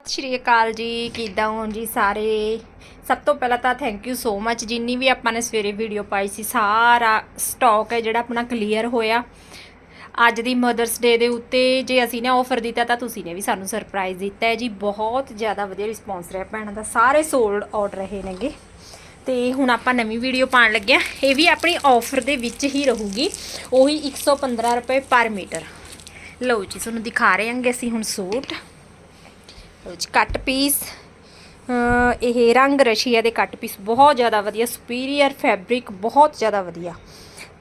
ਸਤਿ ਸ਼੍ਰੀ ਅਕਾਲ ਜੀ, ਕਿੱਦਾਂ ਹੋ ਜੀ ਸਾਰੇ? ਸਭ ਤੋਂ ਪਹਿਲਾਂ ਤਾਂ ਥੈਂਕ ਯੂ ਸੋ ਮੱਚ ਜਿੰਨੀ ਵੀ ਆਪਾਂ ਨੇ ਸਵੇਰੇ ਵੀਡੀਓ ਪਾਈ ਸੀ, ਸਾਰਾ ਸਟਾਕ ਹੈ ਜਿਹੜਾ ਆਪਣਾ ਕਲੀਅਰ ਹੋਇਆ। ਅੱਜ ਦੀ ਮਦਰਸ ਡੇ ਦੇ ਉੱਤੇ ਜੇ ਅਸੀਂ ਨੇ ਆਫਰ ਦਿੱਤਾ ਤਾਂ ਤੁਸੀਂ ਨੇ ਵੀ ਸਾਨੂੰ ਸਰਪ੍ਰਾਈਜ਼ ਦਿੱਤਾ ਹੈ ਜੀ। ਬਹੁਤ ਜ਼ਿਆਦਾ ਵਧੀਆ ਰਿਸਪੌਂਸ ਰਿਹਾ ਭੈਣਾਂ ਦਾ, ਸਾਰੇ ਸੋਲਡ ਆਊਟ ਰਹੇ ਨੇਗੇ। ਤੇ ਹੁਣ ਆਪਾਂ ਨਵੀਂ ਵੀਡੀਓ ਪਾਉਣ ਲੱਗਿਆ ਇਹ ਵੀ ਆਪਣੀ ਆਫਰ ਦੇ ਵਿੱਚ ਹੀ ਰਹੂਗੀ, ਉਹੀ 115 ਰੁਪਏ ਪਰ ਮੀਟਰ ਲਓ ਜੀ, ਤੁਹਾਨੂੰ ਦਿਖਾ ਰਹੇ ਹਾਂਗੇ ਅਸੀਂ ਹੁਣ ਸੂਟ। ਲਓ ਜੀ ਕੱਟ ਪੀਸ ਇਹ ਰੰਗ ਰਸ਼ੀਆ ਦੇ ਕੱਟ ਪੀਸ ਬਹੁਤ ਜ਼ਿਆਦਾ ਵਧੀਆ ਸੁਪੀਰੀਅਰ ਫੈਬਰਿਕ ਬਹੁਤ ਜ਼ਿਆਦਾ ਵਧੀਆ।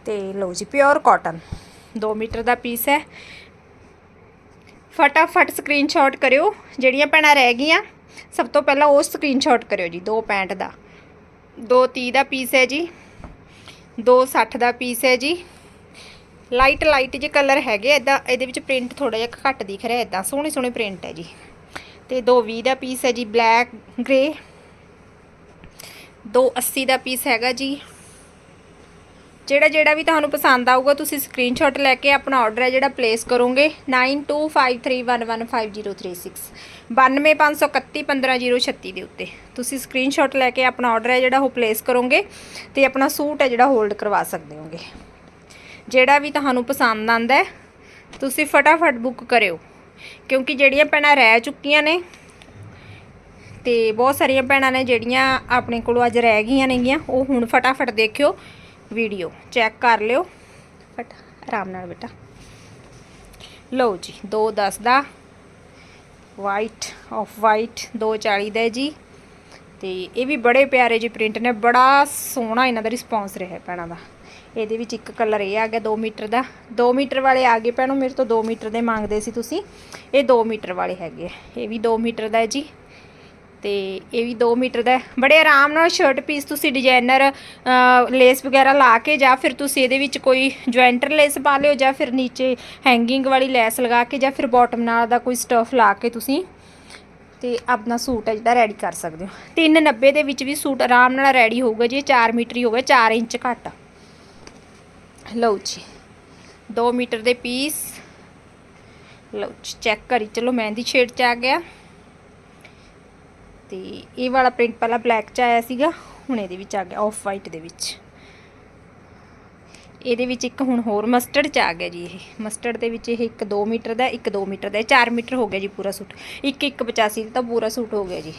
ਤੇ ਲਓ ਜੀ ਪਿਓਰ ਕਾਟਨ 2 ਮੀਟਰ ਦਾ ਪੀਸ ਹੈ। ਫਟਾਫਟ ਸਕਰੀਨਸ਼ਾਟ ਕਰਿਓ, ਜਿਹੜੀਆਂ ਭੈਣਾਂ ਰਹਿ ਗਈਆਂ, ਸਭ ਤੋਂ ਪਹਿਲਾਂ ਉਹ ਸਕਰੀਨਸ਼ਾਟ ਕਰਿਓ ਜੀ, ਦੋ ਪੈਂਟ ਦਾ। 230 ਦਾ ਪੀਸ ਹੈ ਜੀ 260 ਦਾ ਪੀਸ ਹੈ ਜੀ। ਲਾਈਟ ਲਾਈਟ ਜੇ ਕਲਰ ਹੈਗੇ ਇਦਾਂ ਇਹਦੇ ਵਿੱਚ ਪ੍ਰਿੰਟ ਥੋੜਾ ਜਿਹਾ ਘੱਟ ਦਿਖ ਰਿਹਾ ਇਦਾਂ ਸੋਹਣੇ ਸੋਹਣੇ ਪ੍ਰਿੰਟ ਹੈ ਜੀ। ਤੇ 220 ਦਾ ਪੀਸ ਹੈ ਜੀ ਬਲੈਕ ਗ੍ਰੇ 280 ਦਾ ਪੀਸ ਹੈਗਾ ਜੀ। ਜਿਹੜਾ ਜਿਹੜਾ ਵੀ ਤੁਹਾਨੂੰ ਪਸੰਦ ਆਊਗਾ, ਤੁਸੀਂ ਸਕਰੀਨਸ਼ਾਟ ਲੈ ਕੇ ਆਪਣਾ ਆਰਡਰ ਹੈ ਜਿਹੜਾ ਪਲੇਸ ਕਰੋਗੇ। 9253115036 9251311536 ਦੇ ਉੱਤੇ। ਤੁਸੀਂ ਸਕਰੀਨਸ਼ਾਟ ਲੈ ਕੇ ਆਪਣਾ ਆਰਡਰ ਹੈ ਜਿਹੜਾ ਉਹ ਪਲੇਸ ਕਰੋਗੇ ਤੇ ਆਪਣਾ ਸੂਟ ਹੈ ਜਿਹੜਾ ਹੋਲਡ ਕਰਵਾ ਸਕਦੇ ਹੋਗੇ। ਜਿਹੜਾ ਵੀ ਤੁਹਾਨੂੰ ਪਸੰਦ ਆਂਦਾ ਤੁਸੀਂ ਫਟਾਫਟ ਬੁੱਕ ਕਰਿਓ। ਕਿਉਂਕਿ ਜਿਹੜੀਆਂ ਭੈਣਾਂ ਰਹਿ ਚੁੱਕੀਆਂ ਨੇ ਤੇ ਬਹੁਤ ਸਾਰੀਆਂ ਭੈਣਾਂ ਨੇ ਜਿਹੜੀਆਂ ਆਪਣੇ ਕੋਲੋਂ ਅੱਜ ਰਹਿ ਗਈਆਂ ਨੇਗੀਆਂ, ਉਹ ਹੁਣ ਫਟਾਫਟ ਦੇਖਿਓ ਵੀਡੀਓ ਚੈੱਕ ਕਰ ਲਿਓ। ਫਟ, ਆਰਾਮ ਨਾਲ ਬੇਟਾ। ਲਓ ਜੀ 210 ਦਾ ਵਾਈਟ ਆਫ ਵਾਈਟ 240 ਦਾ ਜੀ। ਤੇ ਇਹ ਵੀ ਬੜੇ ਪਿਆਰੇ ਜੀ ਪ੍ਰਿੰਟ ਨੇ, ਬੜਾ ਸੋਹਣਾ ਇਹਨਾਂ ਦਾ ਰਿਸਪੌਂਸ ਰਿਹਾ ਭੈਣਾਂ ਦਾ। ਇਹਦੇ ਵਿੱਚ ਇੱਕ ਕਲਰ ਇਹ ਆ ਗਿਆ 2 ਮੀਟਰ ਦਾ। 2 ਮੀਟਰ ਵਾਲੇ ਆ ਗਏ ਭੈਣੋ, ਮੇਰੇ ਤੋਂ 2 ਮੀਟਰ ਦੇ ਮੰਗਦੇ ਸੀ ਤੁਸੀਂ। ਇਹ 2 ਮੀਟਰ ਵਾਲੇ ਹੈਗੇ ਆ। ਇਹ ਵੀ 2 ਮੀਟਰ ਦਾ ਹੈ ਜੀ। ਤੇ ਇਹ ਵੀ 2 ਮੀਟਰ ਦਾ ਬੜੇ ਆਰਾਮ ਨਾਲ ਸ਼ਰਟ ਪੀਸ ਤੁਸੀਂ ਡਿਜ਼ਾਈਨਰ ਲੇਸ ਵਗੈਰਾ ਲਾ ਕੇ ਜਾਂ ਫਿਰ ਤੁਸੀਂ ਇਹਦੇ ਵਿੱਚ ਕੋਈ ਜੁਆਇੰਟਰ ਲੇਸ ਪਾ ਲਿਓ ਜਾਂ ਫਿਰ ਨੀਚੇ ਹੈਂਗਿੰਗ ਵਾਲੀ ਲੈਸ ਲਗਾ ਕੇ ਜਾਂ ਫਿਰ ਬਾਟਮ ਨਾਲ ਦਾ ਕੋਈ ਸਟਫ ਲਾ ਕੇ ਤੁਸੀਂ ਤੇ ਆਪਣਾ ਸੂਟ ਹੈ ਜਿਹੜਾ ਰੈਡੀ ਕਰ ਸਕਦੇ ਹੋ। 390 ਦੇ ਵਿੱਚ ਵੀ ਸੂਟ ਆਰਾਮ ਨਾਲ ਰੈਡੀ ਹੋਊਗਾ ਜੀ 4 ਮੀਟਰ ਹੀ ਹੋਵੇ 4 ਇੰਚ ਘੱਟ। ਲਓ ਜੀ 2 ਮੀਟਰ ਦੇ ਪੀਸ ਲਓ ਜੀ ਚੈੱਕ ਕਰੀ, ਚਲੋ ਮਹਿੰਦੀ ਸ਼ੇਡ ਚ ਆ ਗਿਆ। ਤੇ ਇਹ ਵਾਲਾ ਪ੍ਰਿੰਟ ਪਹਿਲਾਂ ਬਲੈਕ ਚ ਆਇਆ ਸੀਗਾ, ਹੁਣ ਇਹਦੇ ਵਿੱਚ ਆ ਗਿਆ ਆਫ ਵਾਈਟ ਦੇ ਵਿੱਚ। ਇਹਦੇ ਵਿੱਚ ਇੱਕ ਹੁਣ ਹੋਰ ਮਸਟਰਡ ਚ ਆ ਗਿਆ ਜੀ ਇਹ। ਮਸਟਰਡ ਦੇ ਵਿੱਚ ਇਹ ਇੱਕ 2 ਮੀਟਰ ਦਾ, ਇੱਕ 2 ਮੀਟਰ ਦਾ 4 ਮੀਟਰ ਹੋ ਗਿਆ ਜੀ ਪੂਰਾ ਸੂਟ। ਇੱਕ ਇੱਕ 85 ਦਾ ਤਾਂ ਪੂਰਾ ਸੂਟ ਹੋ ਗਿਆ ਜੀ।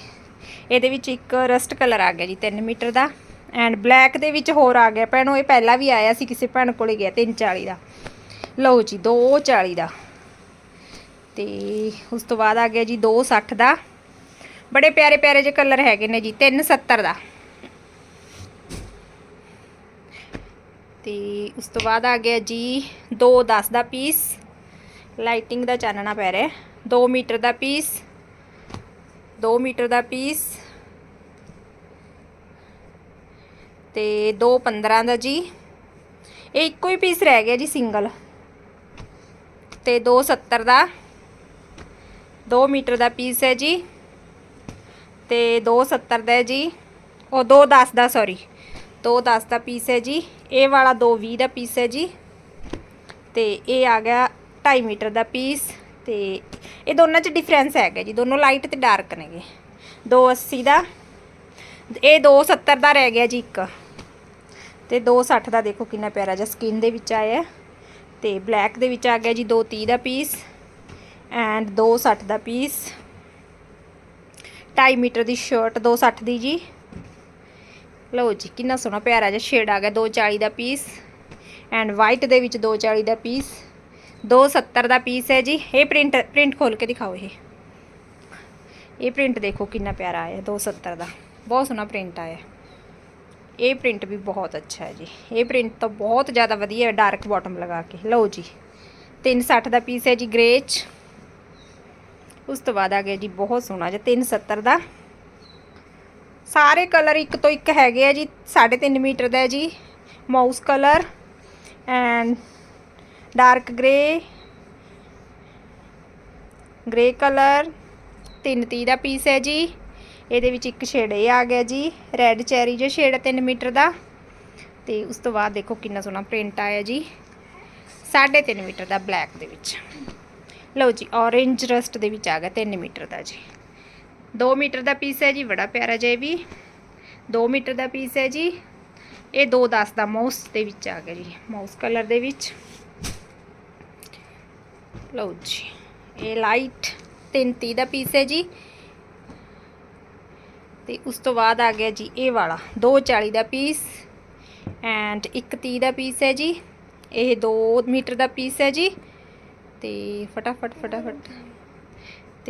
ਇਹਦੇ ਵਿੱਚ ਇੱਕ ਰਸਟ ਕਲਰ ਆ ਗਿਆ ਜੀ 3 ਮੀਟਰ ਦਾ। ਐਂਡ ਬਲੈਕ ਦੇ ਵਿੱਚ ਹੋਰ ਆ ਗਿਆ। ਭੈਣੋ, ਇਹ ਪਹਿਲਾਂ ਵੀ ਆਇਆ ਸੀ ਕਿਸੇ ਭੈਣ ਕੋਲੇ ਗਿਆ 340 ਦਾ। ਲਓ ਜੀ 240 ਦਾ। ਤੇ ਉਸ ਤੋਂ ਬਾਅਦ ਆ ਗਿਆ ਜੀ 260 ਦਾ। ਬੜੇ ਪਿਆਰੇ ਪਿਆਰੇ ਜਿਹੇ ਕਲਰ ਹੈਗੇ ਨੇ ਜੀ 370 ਦਾ। ਤੇ ਉਸ ਤੋਂ ਬਾਅਦ ਆ ਗਿਆ ਜੀ 210 ਦਾ ਪੀਸ। ਲਾਈਟਿੰਗ ਦਾ ਚਾਨਣਾ ਪੈ ਰਿਹਾ 2 ਮੀਟਰ ਦਾ ਪੀਸ। 2 ਮੀਟਰ ਦਾ ਪੀਸ। ਤੇ 215 ਦਾ ਜੀ। ਇਹ ਇੱਕੋ ਹੀ ਪੀਸ ਰਹਿ ਗਿਆ ਜੀ ਸਿੰਗਲ। ਤੇ 270 ਦਾ। 2 ਮੀਟਰ ਦਾ ਪੀਸ ਹੈ ਜੀ। ਤੇ 270 ਦਾ ਹੈ ਜੀ। ਉਹ 210 ਦਾ ਸੌਰੀ 210 ਦਾ ਪੀਸ ਹੈ ਜੀ, ਇਹ ਵਾਲਾ 220 ਦਾ ਪੀਸ ਹੈ ਜੀ। ਤੇ ਇਹ ਆ ਗਿਆ 2.5 ਮੀਟਰ ਦਾ ਪੀਸ ਤੇ ਇਹ ਦੋਨਾਂ 'ਚ ਡਿਫਰੈਂਸ ਹੈਗਾ ਜੀ, ਦੋਨੋਂ ਲਾਈਟ ਤੇ ਡਾਰਕ ਨੇਗੇ। 280 ਦਾ, ਇਹ 270 ਦਾ ਰਹਿ ਗਿਆ ਜੀ ਇੱਕ। ਤੇ 260 ਦਾ ਦੇਖੋ ਕਿੰਨਾ ਪਿਆਰਾ ਜਿਹਾ ਸਕਿਨ ਦੇ ਵਿੱਚ ਆਇਆ ਹੈ। ਤੇ ਬਲੈਕ ਦੇ ਵਿੱਚ ਆ ਗਿਆ ਜੀ 230 ਦਾ ਪੀਸ ਐਂਡ 260 ਦਾ ਪੀਸ 2.5 ਮੀਟਰ ਦੀ ਸ਼ਰਟ 260 ਦੀ ਜੀ। ਲਓ ਜੀ, ਕਿੰਨਾ ਸੋਹਣਾ ਪਿਆਰਾ ਜਿਹਾ ਸ਼ੇਡ ਆ ਗਿਆ 240 ਦਾ ਪੀਸ ਐਂਡ ਵਾਈਟ ਦੇ ਵਿੱਚ 240 ਦਾ ਪੀਸ 270 ਦਾ ਪੀਸ ਹੈ ਜੀ। ਇਹ ਪ੍ਰਿੰਟ ਪ੍ਰਿੰਟ ਖੋਲ ਕੇ ਦਿਖਾਓ ਇਹ। ਇਹ ਪ੍ਰਿੰਟ ਦੇਖੋ ਕਿੰਨਾ ਪਿਆਰਾ ਆਇਆ 270 ਦਾ। ਬਹੁਤ ਸੋਹਣਾ ਪ੍ਰਿੰਟ ਆਇਆ। ਇਹ ਪ੍ਰਿੰਟ ਵੀ ਬਹੁਤ ਅੱਛਾ ਹੈ ਜੀ। ਇਹ ਪ੍ਰਿੰਟ ਤਾਂ ਬਹੁਤ ਜ਼ਿਆਦਾ ਵਧੀਆ ਹੈ ਡਾਰਕ ਬਾਟਮ ਲਗਾ ਕੇ। ਲਓ ਜੀ 360 ਦਾ ਪੀਸ ਹੈ ਜੀ ਗ੍ਰੇ 'ਚ। ਉਸ ਤੋਂ ਬਾਅਦ ਆ ਗਿਆ ਜੀ, ਬਹੁਤ ਸੋਹਣਾ ਜਿਹਾ 370 ਦਾ। ਸਾਰੇ ਕਲਰ ਇੱਕ ਤੋਂ ਇੱਕ ਹੈਗੇ ਆ ਜੀ 3.5 ਮੀਟਰ ਦਾ ਹੈ ਜੀ। Mouse colour and dark grey grey colour 330 ਦਾ ਪੀਸ ਹੈ ਜੀ। ਇਹਦੇ ਵਿੱਚ ਇੱਕ ਸ਼ੇਡ ਇਹ ਆ ਗਿਆ ਜੀ, ਰੈੱਡ ਚੈਰੀ ਜੋ ਸ਼ੇਡ 3 ਮੀਟਰ ਦਾ। ਤੇ ਉਸ ਤੋਂ ਬਾਅਦ ਦੇਖੋ ਕਿੰਨਾ ਸੋਹਣਾ ਪ੍ਰਿੰਟ ਆਇਆ ਜੀ 3.5 ਮੀਟਰ ਦਾ ਬਲੈਕ ਦੇ ਵਿੱਚ। ਲਓ ਜੀ orange ਰਸਟ ਦੇ ਵਿੱਚ ਆ ਗਿਆ 3 ਮੀਟਰ ਦਾ ਜੀ। 2 ਮੀਟਰ ਦਾ ਪੀਸ ਹੈ ਜੀ, ਬੜਾ ਪਿਆਰਾ ਜਿਹਾ ਵੀ। 2 ਮੀਟਰ ਦਾ ਪੀਸ ਹੈ ਜੀ। ਇਹ 210 ਦਾ ਮਾਊਸ ਦੇ ਵਿੱਚ ਆ ਗਿਆ ਜੀ ਮਾਊਸ ਕਲਰ ਦੇ ਵਿੱਚ। ਲਓ ਜੀ, ਇਹ ਲਾਈਟ 330 ਦਾ ਪੀਸ ਹੈ ਜੀ। ਤੇ ਉਸ ਤੋਂ ਬਾਅਦ ਆ ਗਿਆ ਜੀ ਇਹ ਵਾਲਾ 240 ਦਾ ਪੀਸ ਐਂਡ 130 ਦਾ ਪੀਸ ਹੈ ਜੀ। ਇਹ 2 ਮੀਟਰ ਦਾ ਪੀਸ ਹੈ ਜੀ। ਤੇ ਫਟਾਫਟ ਫਟਾਫਟ।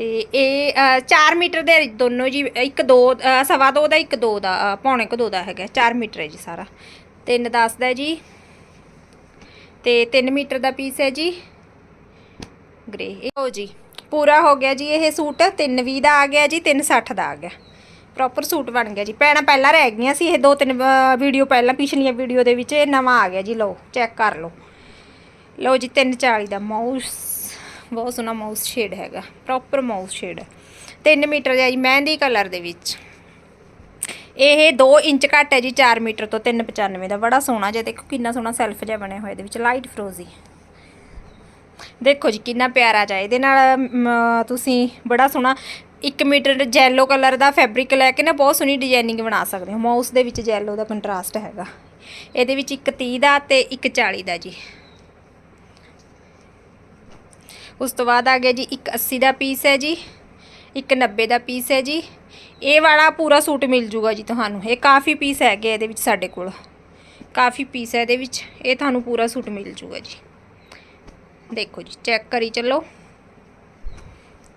ਤੇ ਇਹ 4 ਮੀਟਰ ਦੇ ਦੋਨੋਂ ਜੀ ਇੱਕ ਦੋ ਸਵਾ ਦੋ ਦਾ ਇੱਕ ਦੋ ਦਾ ਅ, ਪੌਣੇ ਕੁ ਦੋ ਦਾ ਹੈਗਾ 4 ਮੀਟਰ ਹੈ ਜੀ ਸਾਰਾ। 3 10 ਦਾ ਜੀ ਤੇ 3 ਮੀਟਰ ਦਾ ਪੀਸ ਹੈ ਜੀ। ਗ੍ਰੇ ਲਓ ਜੀ ਪੂਰਾ ਹੋ ਗਿਆ ਜੀ ਇਹ ਸੂਟ 320 ਦਾ ਆ ਗਿਆ ਜੀ 360 ਦਾ ਆ ਗਿਆ। ਪ੍ਰੋਪਰ ਸੂਟ ਬਣ ਗਿਆ ਜੀ। ਪੈਣਾ ਪਹਿਲਾਂ ਰਹਿ ਗਈਆਂ ਸੀ ਇਹ ਦੋ ਤਿੰਨ ਵੀਡੀਓ ਪਹਿਲਾਂ ਪਿਛਲੀਆਂ ਵੀਡੀਓ ਦੇ ਵਿੱਚ ਇਹ ਨਵਾਂ ਆ ਗਿਆ ਜੀ ਲਓ ਚੈੱਕ ਕਰ ਲਓ। ਲਓ ਜੀ 340 ਦਾ ਮਾਊਸ ਬਹੁਤ ਸੋਹਣਾ ਮਾਊਸ ਸ਼ੇਡ ਹੈਗਾ ਪ੍ਰੋਪਰ ਮਾਊਸ ਸ਼ੇਡ 3 ਮੀਟਰ ਦਾ ਜੀ, ਮਹਿੰਦੀ ਕਲਰ ਦੇ ਵਿੱਚ। ਇਹ 2 ਇੰਚ ਘੱਟ ਹੈ ਜੀ 4 ਮੀਟਰ ਤੋਂ 395 ਦਾ। ਬੜਾ ਸੋਹਣਾ ਜਿਹਾ, ਦੇਖੋ ਕਿੰਨਾ ਸੋਹਣਾ ਸੈਲਫ ਜਿਹਾ ਬਣਿਆ ਹੋਇਆ ਇਹਦੇ ਵਿੱਚ ਲਾਈਟ ਫਰੋਜ਼ੀ ਦੇਖੋ ਜੀ, ਕਿੰਨਾ ਪਿਆਰਾ ਜਿਹਾ, ਇਹਦੇ ਨਾਲ ਤੁਸੀਂ ਬੜਾ ਸੋਹਣਾ 1 ਮੀਟਰ ਜੈਲੋ ਕਲਰ ਦਾ ਫੈਬਰਿਕ ਲੈ ਕੇ ਨਾ, ਬਹੁਤ ਸੋਹਣੀ ਡਿਜ਼ਾਈਨਿੰਗ ਬਣਾ ਸਕਦੇ ਹੋ। ਮਾਊਸ ਦੇ ਵਿੱਚ ਜੈਲੋ ਦਾ ਕੰਟਰਾਸਟ ਹੈਗਾ। ਇਹਦੇ ਵਿੱਚ ਇੱਕ 30 ਦਾ ਤੇ ਇੱਕ 40 ਦਾ ਜੀ। ਉਸ ਤੋਂ ਬਾਅਦ ਆ ਗਿਆ ਜੀ ਇੱਕ 80 ਦਾ ਪੀਸ ਹੈ ਜੀ, ਇੱਕ 90 ਦਾ ਪੀਸ ਹੈ ਜੀ। ਇਹ ਵਾਲਾ ਪੂਰਾ ਸੂਟ ਮਿਲ ਜੂਗਾ ਜੀ ਤੁਹਾਨੂੰ। ਇਹ ਕਾਫੀ ਪੀਸ ਹੈਗੇ ਇਹਦੇ ਵਿੱਚ ਸਾਡੇ ਕੋਲ। ਕਾਫੀ ਪੀਸ ਹੈ ਇਹਦੇ ਵਿੱਚ। ਇਹ ਤੁਹਾਨੂੰ ਪੂਰਾ ਸੂਟ ਮਿਲ ਜੂਗਾ ਜੀ। ਦੇਖੋ ਜੀ, ਚੈੱਕ ਕਰੀ ਚੱਲੋ।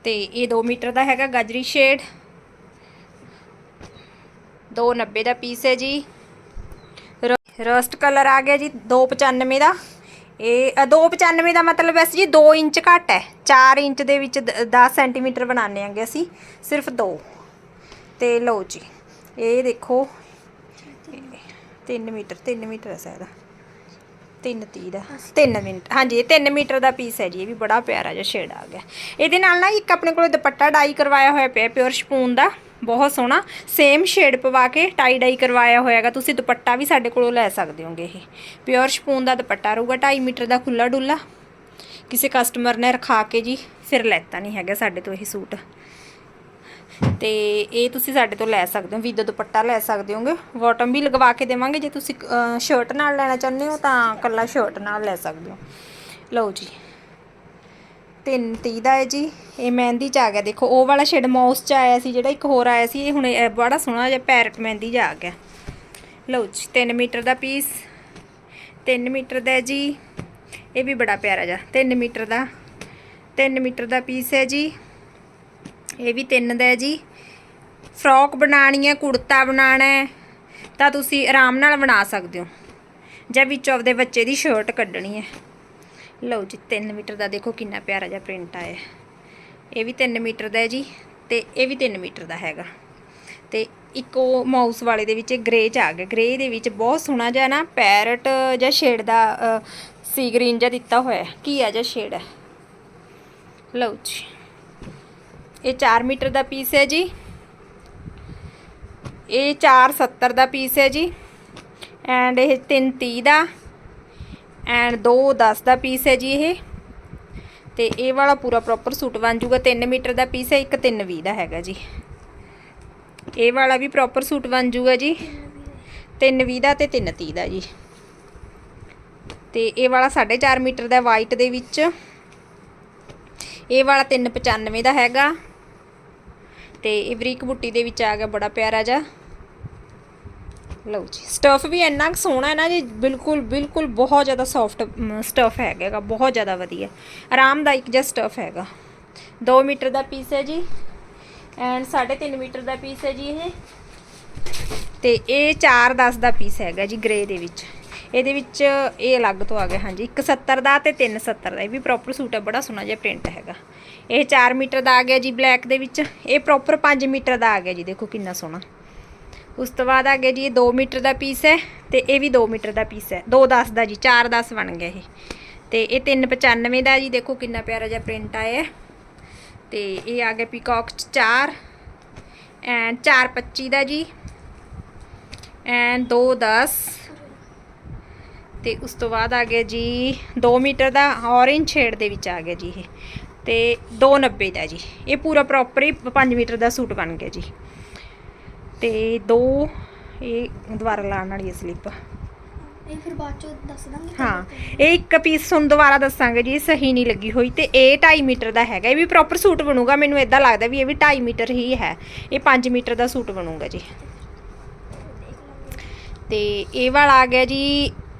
ਤੇ ਇਹ 2 ਮੀਟਰ ਦਾ ਹੈਗਾ ਗਾਜਰੀ ਸ਼ੇਡ 290 ਦਾ ਪੀਸ ਹੈ ਜੀ। ਰਸਟ ਕਲਰ ਆ ਗਿਆ ਜੀ 295 ਦਾ। ਇਹ ਅ, 295 ਦਾ ਮਤਲਬ ਵੈਸੇ ਜੀ 2 ਇੰਚ ਘੱਟ ਹੈ। 4 ਇੰਚ ਦੇ ਵਿੱਚ 10 ਸੈਂਟੀਮੀਟਰ ਬਣਾਉਂਦੇ ਆਂਗੇ ਅਸੀਂ ਸਿਰਫ 2 ਤੇ ਲਓ ਜੀ ਇਹ ਦੇਖੋ। 3 ਮੀਟਰ 3 ਮੀਟਰ ਹੈ ਸ਼ਾਇਦ। 330 ਦਾ। 3 ਮਿੰਟ ਹਾਂਜੀ ਇਹ 3 ਮੀਟਰ ਦਾ ਪੀਸ ਹੈ ਜੀ ਇਹ ਵੀ ਬੜਾ ਪਿਆਰਾ ਜਿਹਾ ਸ਼ੇਡ ਆ ਗਿਆ। ਇਹਦੇ ਨਾਲ ਨਾ ਇੱਕ ਆਪਣੇ ਕੋਲ ਦੁਪੱਟਾ ਡਾਈ ਕਰਵਾਇਆ ਹੋਇਆ ਪਿਆ ਪਿਓਰ ਸ਼ਪੂਨ ਦਾ। ਬਹੁਤ ਸੋਹਣਾ। ਸੇਮ ਸ਼ੇਡ ਪਵਾ ਕੇ ਟਾਈ ਡਾਈ ਕਰਵਾਇਆ ਹੋਇਆਗਾ। ਤੁਸੀਂ ਦੁਪੱਟਾ ਵੀ ਸਾਡੇ ਕੋਲੋਂ ਲੈ ਸਕਦੇ ਹੋਗੇ ਇਹ। ਪਿਓਰ ਸ਼ਪੂਨ ਦਾ ਦੁਪੱਟਾ ਰਹੂਗਾ 2.5 ਮੀਟਰ ਦਾ ਖੁੱਲਾ ਡੁੱਲਾ। ਕਿਸੇ ਕਸਟਮਰ ਨੇ ਰਖਾ ਕੇ ਜੀ, ਫਿਰ ਲੈਤਾ ਨਹੀਂ ਹੈਗਾ ਸਾਡੇ ਤੋਂ ਇਹ ਸੂਟ। ਤੇ ਇਹ ਤੁਸੀਂ ਸਾਡੇ ਤੋਂ ਲੈ ਸਕਦੇ ਹੋ, ਵਿਦ ਦੁਪੱਟਾ ਲੈ ਸਕਦੇ ਹੋਗੇ। ਬਾਟਮ ਵੀ ਲਗਵਾ ਕੇ ਦੇਵਾਂਗੇ। ਜੇ ਤੁਸੀਂ ਸ਼ਰਟ ਨਾਲ ਲੈਣਾ ਚਾਹੁੰਦੇ ਹੋ ਤਾਂ ਕੱਲਾ ਸ਼ਰਟ ਨਾਲ ਲੈ ਸਕਦੇ ਹੋ। ਲਓ ਜੀ। ਤਿੰਨ ਤੀਹ ਦਾ ਹੈ ਜੀ। ਇਹ ਮਹਿੰਦੀ ਚ ਆ ਗਿਆ। ਦੇਖੋ, ਉਹ ਵਾਲਾ ਸ਼ੇਡ ਮਾਊਸ ਚ ਆਇਆ ਸੀ, ਜਿਹੜਾ ਇੱਕ ਹੋਰ ਆਇਆ ਸੀ, ਇਹ ਹੁਣ ਬੜਾ ਸੋਹਣਾ ਜਿਹਾ ਪੈਰਟ ਮਹਿੰਦੀ ਚ ਆ ਗਿਆ। ਲਓ ਜੀ 3 ਮੀਟਰ ਦਾ ਪੀਸ 3 ਮੀਟਰ ਦਾ ਜੀ। ਇਹ ਵੀ ਬੜਾ ਪਿਆਰਾ ਜਿਹਾ 3 ਮੀਟਰ ਦਾ 3 ਮੀਟਰ ਦਾ ਪੀਸ ਹੈ ਜੀ। ਇਹ ਵੀ 3 ਦਾ ਹੈ ਜੀ। ਫਰੋਕ ਬਣਾਣੀ ਹੈ, ਕੁੜਤਾ ਬਣਾਣਾ ਹੈ, ਤਾਂ ਤੁਸੀਂ ਆਰਾਮ ਨਾਲ ਬਣਾ ਸਕਦੇ ਹੋ। ਜਾਂ ਵਿੱਚੋਂ ਆਪਦੇ ਬੱਚੇ ਦੀ ਸ਼ਰਟ ਕੱਢਣੀ ਹੈ। ਲਓ ਜੀ 3 ਮੀਟਰ ਦਾ ਦੇਖੋ ਕਿੰਨਾ ਪਿਆਰਾ ਜਿਹਾ ਪ੍ਰਿੰਟ ਆਇਆ। ਇਹ ਵੀ 3 ਮੀਟਰ ਦਾ ਹੈ ਜੀ ਤੇ ਇਹ ਵੀ 3 ਮੀਟਰ ਦਾ ਹੈਗਾ। ਤੇ ਇੱਕ ਉਹ ਮਾਊਸ ਵਾਲੇ ਦੇ ਵਿੱਚ ਗ੍ਰੇ ਚ ਆ ਗਿਆ। ਗ੍ਰੇ ਦੇ ਵਿੱਚ ਬਹੁਤ ਸੋਹਣਾ ਜਿਹਾ ਨਾ ਪੈਰਟ ਜਾਂ ਸ਼ੇਡ ਦਾ ਅ, ਸੀ ਗ੍ਰੀਨ ਜਿਹਾ ਦਿੱਤਾ ਹੋਇਆ ਹੈ। ਕੀ ਆ ਜਿਹਾ ਸ਼ੇਡ ਹੈ? ਲਓ ਜੀ। ਇਹ 4 ਮੀਟਰ ਦਾ ਪੀਸ ਹੈ ਜੀ। ਇਹ 470 ਦਾ ਪੀਸ ਹੈ ਜੀ। ਐਂਡ ਇਹ 330 ਦਾ। ਐਂਡ 210 ਦਾ ਪੀਸ ਹੈ ਜੀ ਇਹ। ਤੇ ਇਹ ਵਾਲਾ ਪੂਰਾ ਪ੍ਰੋਪਰ ਸੂਟ ਬਣ ਜੂਗਾ। 3 ਮੀਟਰ ਦਾ ਪੀਸ ਹੈ, ਇੱਕ 320 ਦਾ ਹੈਗਾ ਜੀ। ਇਹ ਵਾਲਾ ਵੀ ਪ੍ਰੋਪਰ ਸੂਟ ਬਣ ਜੂਗਾ ਜੀ। 320 ਦਾ ਤੇ 330 ਦਾ ਜੀ। ਤੇ ਇਹ ਵਾਲਾ 4.5 ਮੀਟਰ ਦਾ ਵਾਈਟ ਦੇ ਵਿੱਚ। ਇਹ ਵਾਲਾ 395 ਦਾ ਹੈਗਾ। ਤੇ ਇਹ ਬਰੀਕ ਬੁੱਟੀ ਦੇ ਵਿੱਚ ਆ ਗਿਆ, ਬੜਾ ਪਿਆਰਾ ਜਿਹਾ। ਲਓ ਜੀ। ਸਟਫ ਵੀ ਇੰਨਾ ਕੁ ਸੋਹਣਾ ਹੈ ਨਾ ਜੀ ਬਿਲਕੁਲ ਬਿਲਕੁਲ ਬਹੁਤ ਜ਼ਿਆਦਾ ਸੌਫਟ ਸਟਫ ਹੈਗਾ ਗਾ, ਬਹੁਤ ਜ਼ਿਆਦਾ ਵਧੀਆ। ਆਰਾਮਦਾਇਕ ਜਿਹਾ ਸਟਫ ਹੈਗਾ। 2 ਮੀਟਰ ਦਾ ਪੀਸ ਹੈ ਜੀ ਐਂਡ 3.5 ਮੀਟਰ ਦਾ ਪੀਸ ਹੈ ਜੀ ਇਹ। ਤੇ ਇਹ 4.10 ਦਾ ਪੀਸ ਹੈਗਾ ਜੀ ਗ੍ਰੇ ਦੇ ਵਿੱਚ। ਇਹਦੇ ਵਿੱਚ ਇਹ ਅਲੱਗ ਤੋਂ ਆ ਗਿਆ ਹਾਂਜੀ। 170 ਦਾ ਤੇ 370 ਦਾ ਇਹ ਵੀ ਪ੍ਰੋਪਰ ਸੂਟ ਹੈ ਬੜਾ ਸੋਹਣਾ ਜਿਹਾ ਪ੍ਰਿੰਟ ਹੈਗਾ। ਇਹ 4 ਮੀਟਰ ਦਾ ਆ ਗਿਆ ਜੀ ਬਲੈਕ ਦੇ ਵਿੱਚ। ਇਹ ਪ੍ਰੋਪਰ 5 ਮੀਟਰ ਦਾ ਆ ਗਿਆ ਜੀ ਦੇਖੋ ਕਿੰਨਾ ਸੋਹਣਾ। ਉਸ ਤੋਂ ਬਾਅਦ ਆ ਗਿਆ ਜੀ, ਇਹ 2 ਮੀਟਰ ਦਾ ਪੀਸ ਹੈ ਤੇ ਇਹ ਵੀ 2 ਮੀਟਰ ਦਾ ਪੀਸ ਹੈ। 2.10 ਦਾ ਜੀ 4.10 ਬਣ ਗਿਆ ਇਹ। ਤੇ ਇਹ 395 ਦਾ ਜੀ, ਦੇਖੋ ਕਿੰਨਾ ਪਿਆਰਾ ਜਿਹਾ ਪ੍ਰਿੰਟ ਆਇਆ ਹੈ। ਤੇ ਇਹ ਆ ਗਿਆ ਪੀਕੌਕ 4 ਐਂਡ 425 ਦਾ ਜੀ ਐਂਡ 210 ਤੇ ਉਸ ਤੋਂ ਬਾਅਦ ਆ ਗਿਆ ਜੀ 2 ਮੀਟਰ ਦਾ ਔਰੇਂਜ ਸ਼ੇਡ ਦੇ ਵਿੱਚ ਆ ਗਿਆ ਜੀ ਇਹ। ਤੇ 290 ਦਾ ਜੀ। ਇਹ ਪੂਰਾ ਪ੍ਰੋਪਰ ਹੀ 5 ਮੀਟਰ ਦਾ ਸੂਟ ਬਣ ਗਿਆ ਜੀ। ਤੇ ਦੋ ਇਹ ਦੁਬਾਰਾ ਲਾਉਣ ਵਾਲੀ ਹੈ ਸਲਿੱਪ ਇਹ ਫਿਰ ਬਾਅਦ ਚ ਦੱਸ ਦਾਂਗੇ ਹਾਂ ਇਹ ਇੱਕ ਪੀਸ ਤੁਹਾਨੂੰ ਦੁਬਾਰਾ ਦੱਸਾਂਗੇ ਜੀ ਸਹੀ ਨਹੀਂ ਲੱਗੀ ਹੋਈ ਤੇ ਇਹ 2.5 ਮੀਟਰ ਦਾ ਹੈਗਾ ਇਹ ਵੀ ਪ੍ਰੋਪਰ ਸੂਟ ਬਣੂਗਾ ਮੈਨੂੰ ਇਦਾਂ ਲੱਗਦਾ ਵੀ ਇਹ ਵੀ 2.5 ਮੀਟਰ ਹੀ ਹੈ ਇਹ 5 ਮੀਟਰ ਦਾ ਸੂਟ ਬਣੂਗਾ ਜੀ। ਤੇ ਇਹ ਵਾਲਾ ਆ ਗਿਆ ਜੀ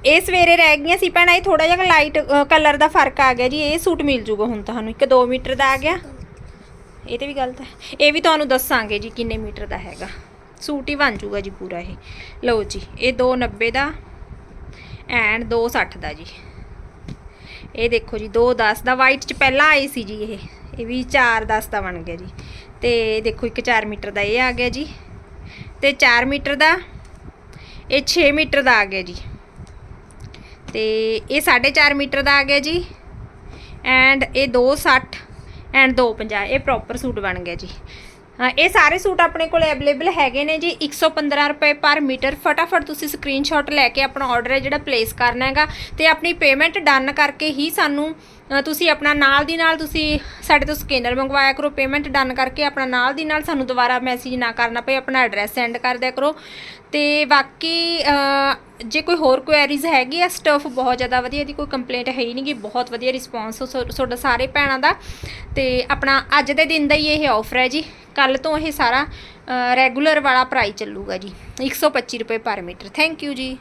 ਇਹ ਸਵੇਰੇ ਰਹਿ ਗਈਆਂ ਸੀ ਭੈਣਾਂ ਇਹ ਥੋੜਾ ਜਿਹਾ ਲਾਈਟ ਕਲਰ ਦਾ ਫ਼ਰਕ ਆ ਗਿਆ ਜੀ ਇਹ ਸੂਟ ਮਿਲ ਜੂਗਾ ਹੁਣ ਤੁਹਾਨੂੰ ਇੱਕ 2 ਮੀਟਰ ਦਾ ਆ ਗਿਆ। ਇਹ ਤੇ ਵੀ ਗਲਤ ਹੈ ਇਹ ਵੀ ਤੁਹਾਨੂੰ ਦੱਸਾਂਗੇ ਜੀ ਕਿੰਨੇ ਮੀਟਰ ਦਾ ਹੈਗਾ। ਸੂਟ ਹੀ ਬਣ ਜੂਗਾ ਜੀ ਪੂਰਾ ਇਹ। ਲਓ ਜੀ, ਇਹ 290 ਦਾ ਐਂਡ 260 ਦਾ ਜੀ। ਇਹ ਦੇਖੋ ਜੀ 210 ਦਾ ਵਾਈਟ ਚ ਪਹਿਲਾਂ ਆਈ ਸੀ ਜੀ ਇਹ। ਇਹ ਵੀ 410 ਦਾ ਬਣ ਗਿਆ ਜੀ। ਤੇ ਦੇਖੋ ਇੱਕ 4 ਮੀਟਰ ਦਾ ਇਹ ਆ ਗਿਆ ਜੀ। ਤੇ 4 ਮੀਟਰ ਦਾ, ਇਹ 6 ਮੀਟਰ ਦਾ ਆ ਗਿਆ ਜੀ। ਤੇ ਇਹ 4.5 ਮੀਟਰ ਦਾ ਆ ਗਿਆ ਜੀ। ਐਂਡ ਇਹ 260 ਐਂਡ 250 ਇਹ ਪ੍ਰੋਪਰ ਸੂਟ ਬਣ ਗਿਆ ਜੀ। ਹਾਂ, ਇਹ ਸਾਰੇ ਸੂਟ ਆਪਣੇ ਕੋਲ ਅਵੇਲੇਬਲ ਹੈਗੇ ਨੇ ਜੀ। 115 ਰੁਪਏ ਪਰ ਮੀਟਰ। ਫਟਾਫਟ ਤੁਸੀਂ ਸਕਰੀਨਸ਼ਾਟ ਲੈ ਕੇ ਆਪਣਾ ਆਰਡਰ ਹੈ ਜਿਹੜਾ ਪਲੇਸ ਕਰਨਾ ਹੈਗਾ ਤੇ ਆਪਣੀ ਪੇਮੈਂਟ ਡਨ ਕਰਕੇ ਹੀ ਸਾਨੂੰ ਤੁਸੀਂ ਆਪਣਾ ਨਾਲ ਦੀ ਨਾਲ ਤੁਸੀਂ ਸਾਡੇ ਤੋਂ ਸਕੈਨਰ ਮੰਗਵਾਇਆ ਕਰੋ ਪੇਮੈਂਟ ਡਨ ਕਰਕੇ ਆਪਣਾ ਨਾਲ ਦੀ ਨਾਲ ਸਾਨੂੰ ਦੁਬਾਰਾ ਮੈਸੇਜ ਨਾ ਕਰਨਾ ਪਏ, ਆਪਣਾ ਐਡਰੈਸ ਸੈਂਡ ਕਰ ਦਿਆ ਕਰੋ। ਤੇ ਬਾਕੀ ਜੇ ਕੋਈ ਹੋਰ ਕੁਐਰੀਜ਼ ਹੈਗੀ ਆ ਸਟਫ ਬਹੁਤ ਜ਼ਿਆਦਾ ਵਧੀਆ ਦੀ ਕੋਈ ਕੰਪਲੇਂਟ ਹੈ ਹੀ ਨਹੀਂ ਗੀ, ਬਹੁਤ ਵਧੀਆ ਰਿਸਪੌਂਸ ਤੁਹਾਡਾ ਸਾਰੇ ਭੈਣਾਂ ਦਾ। ਤੇ ਆਪਣਾ ਅੱਜ ਦੇ ਦਿਨ ਦਾ ਹੀ ਇਹ ਆਫਰ ਹੈ ਜੀ ਕੱਲ ਤੋਂ ਇਹ ਸਾਰਾ ਰੈਗੂਲਰ ਵਾਲਾ ਪ੍ਰਾਈਸ ਚੱਲੂਗਾ ਜੀ 125 ਰੁਪਏ ਪਰ ਮੀਟਰ ਥੈਂਕ ਯੂ ਜੀ।